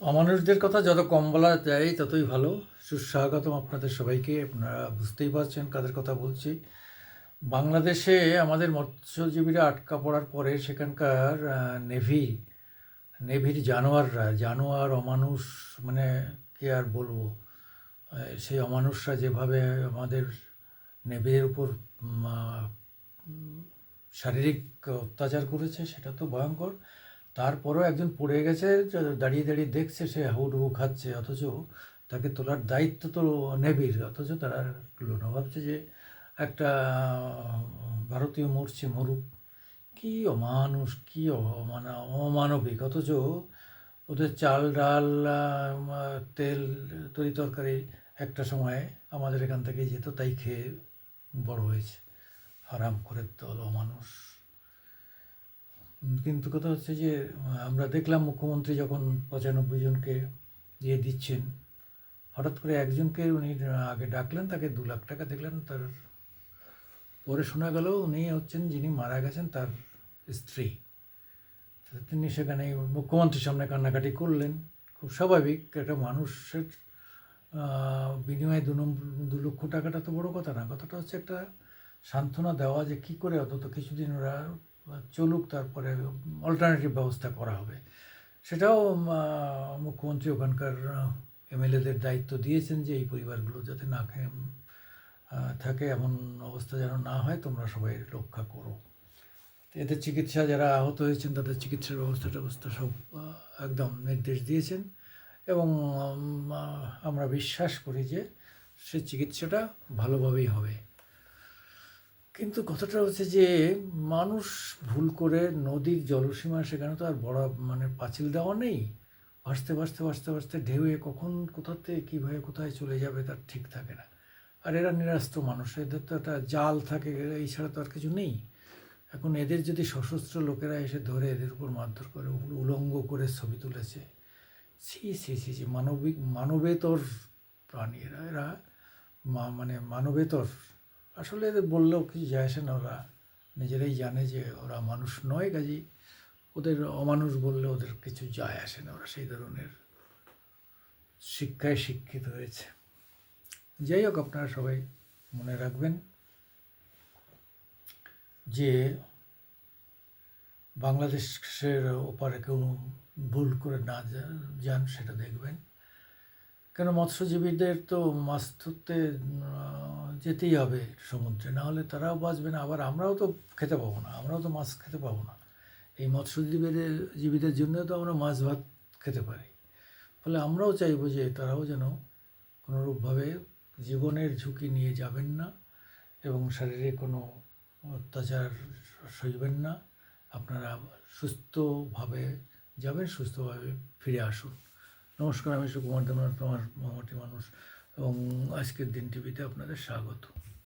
অমানুষদের কথা যত কম বলা যায়, ততই ভালো। সুস্বাগতম আপনাদের সবাইকে। আপনারা বুঝতেই পারছেন কাদের কথা বলছি। বাংলাদেশে আমাদের মৎস্যজীবীরা আটকা পড়ার পরে সেখানকার নেভি, নেভির জানোয়াররা, জানোয়ার, অমানুষ মানে কি আর বলব? সেই অমানুষরা যেভাবে আমাদের নেভির উপর শারীরিক অত্যাচার করেছে, সেটা তো ভয়ঙ্কর। তারপরেও একজন পড়ে গেছে দাঁড়িয়ে দাঁড়িয়ে দেখছে, সে হাউডুবু খাচ্ছে, অথচ তাকে তোলার দায়িত্ব তো নেভির অথচ তারা তুলো না ভাবছে যে একটা ভারতীয় মরছে, মরুক। কি অমানুষ, কি অ- মানে অমানবিক, অথচ ওদের চাল, ডাল তেল, তরি তরকারি একটা সময় আমাদের এখান থেকে যেত, তাই খেয়ে বড় হয়েছে। হারাম করে দল অমানুষ। কিন্তু কথা হচ্ছে যে আমরা দেখলাম মুখ্যমন্ত্রী যখন পঁচানব্বই জনকে দিয়ে দিচ্ছেন, হঠাৎ করে একজনকে উনি আগে ডাকলেন, তাকে দু লাখ টাকা দেখলেন, তার পরে শোনা গেল উনি হচ্ছেন যিনি মারা গেছেন, তার স্ত্রী। তিনি সেখানে মুখ্যমন্ত্রীর সামনে কান্নাকাটি করলেন। খুব স্বাভাবিক, একটা মানুষের বিনিময়ে দু নম্বর, দু লক্ষ টাকাটা তো বড় কথা না, কথাটা হচ্ছে একটা সান্ত্বনা দেওয়া যে কী করে অন্তত কিছুদিন ওরা চলুক, তারপরে অল্টারনেটিভ ব্যবস্থা করা হবে। সেটাও মুখ্যমন্ত্রী ওখানকার এমএলএদের দায়িত্ব দিয়েছেন যে এই পরিবারগুলো যাতে না থাকে, এমন অবস্থা যেন না হয়, তোমরা সবাই রক্ষা করো। তো এদের চিকিৎসা যারা আহত হয়েছেন, তাদের চিকিৎসার ব্যবস্থা ব্যবস্থা সব একদম নির্দেশ দিয়েছেন। এবং আমরা বিশ্বাস করি যে সে চিকিৎসাটা ভালোভাবেই হবে। কিন্তু কথাটা হচ্ছে যে, মানুষ ভুল করে নদীর জলসীমা সেখানে তো আর বড় মানে পাঁচিল দেওয়া নেই। ভাসতে ভাসতে ভাসতে ভাসতে ঢেউয়ে কখন কোথাতে কীভাবে কোথায় চলে যাবে তার ঠিক থাকে না। আর এরা নিরাস্ত মানুষ, এদের তো একটা জাল থাকে, এই ছাড়া তো আর কিছু নেই। এখন এদের যদি সশস্ত্র লোকেরা এসে ধরে এদের উপর মারধর করে, উল- উলঙ্গ করে ছবি তুলেছে, ছি ছি ছি ছি, মানবিক, মানবেতর প্রাণী এরা এরা মানে মানবেতর আসলে এদের বললেও কিছু যায় আসে না ওরা। নিজেরাই জানে যে ওরা মানুষ নয়, কাজী। ওদের অমানুষ বললে ওদের কিছু যায় আসে না, ওরা সেই ধরনের শিক্ষায় শিক্ষিত হয়েছে। যাই হোক, আপনারা সবাই মনে রাখবেন যে বাংলাদেশের ওপারে কেউ ভুল করে না যান, সেটা দেখবেন। কেন মৎস্যজীবীদের তো মাছ ধরতে যেতেই হবে সমুদ্রে না হলে তারাও বাঁচবে না, আবার আমরাও তো খেতে পাবো না, আমরাও তো মাছ খেতে পাবো না। এই মৎস্যজীবীদের, জীবীদের জন্য তো আমরা মাছ ভাত খেতে পারি। ফলে আমরাও চাইব যে তারাও যেন কোনোরূপভাবে জীবনের ঝুঁকি নিয়ে যাবেন না এবং শারীরিক কোনো অত্যাচার সইবেন না। আপনারা সুস্থভাবে যাবেন, সুস্থভাবে ফিরে আসুন। নমস্কার, আমি সুকুমার দেবনাথ তোমার মামাটি মানুষ। এবং আজকের দিন টিভিতে আপনাদের স্বাগত।